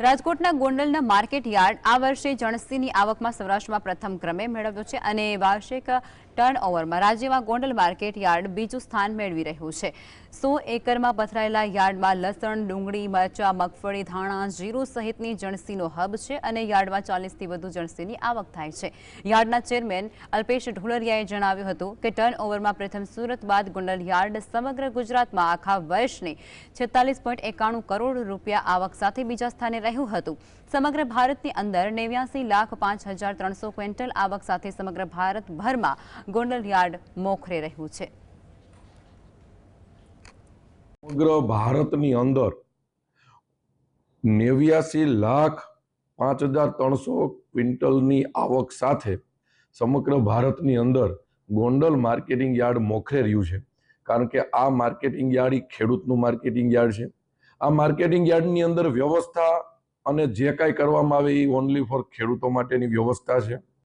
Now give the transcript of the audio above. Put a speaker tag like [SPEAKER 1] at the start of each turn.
[SPEAKER 1] રાજકોટના ગોંડલના market yard આ વર્ષે જણસીની આવકમાં સૌરાષ્ટ્રમાં પ્રથમ ક્રમે મેળવ્યો છે અને વાર્ષિક ટર્નઓવરમાં રાજ્યમાં ગોંડલ માર્કેટ યાર્ડ બીજું સ્થાન મેળવી રહ્યું છે. સો એકરમાં પથરાયેલા યાર્ડમાં લસણ, ડુંગળી, મરચા, મગફળી, ધાણા, જીરું સહિતની જણસીનો હબ છે અને યાર્ડમાં ચાલીસથી વધુ જણસીની આવક થાય છે. યાર્ડના ચેરમેન અલ્પેશ ઢોલરિયાએ જણાવ્યું હતું કે ટર્નઓવરમાં પ્રથમ સુરત બાદ ગોંડલ યાર્ડ સમગ્ર ગુજરાતમાં આખા વર્ષની છેતાલીસ કરોડ રૂપિયા આવક સાથે બીજા સ્થાને રહ્યું હતું. સમગ્ર ભારતની અંદર નેવ્યાસી લાખ પાંચ હજાર ત્રણસો ક્વિન્ટલ આવક સાથે સમગ્ર ભારતભરમાં ગોંડલ યાર્ડ મોખરે રહ્યું છે.
[SPEAKER 2] સમગ્ર ભારતની અંદર નેવ્યાસી લાખ પાંચ હજાર ત્રણસો ક્વિન્ટલની આવક સાથે સમગ્ર ભારતની અંદર ગોંડલ માર્કેટિંગ યાર્ડ મોખરે રહ્યું છે. કારણ કે આ માર્કેટિંગ યાર્ડ એ ખેડૂતનું માર્કેટિંગ યાર્ડ છે. આ માર્કેટિંગ યાર્ડની અંદર વ્યવસ્થા અને જે કાંઈ કરવામાં આવે એ ઓનલી ફોર ખેડૂતો માટેની વ્યવસ્થા છે.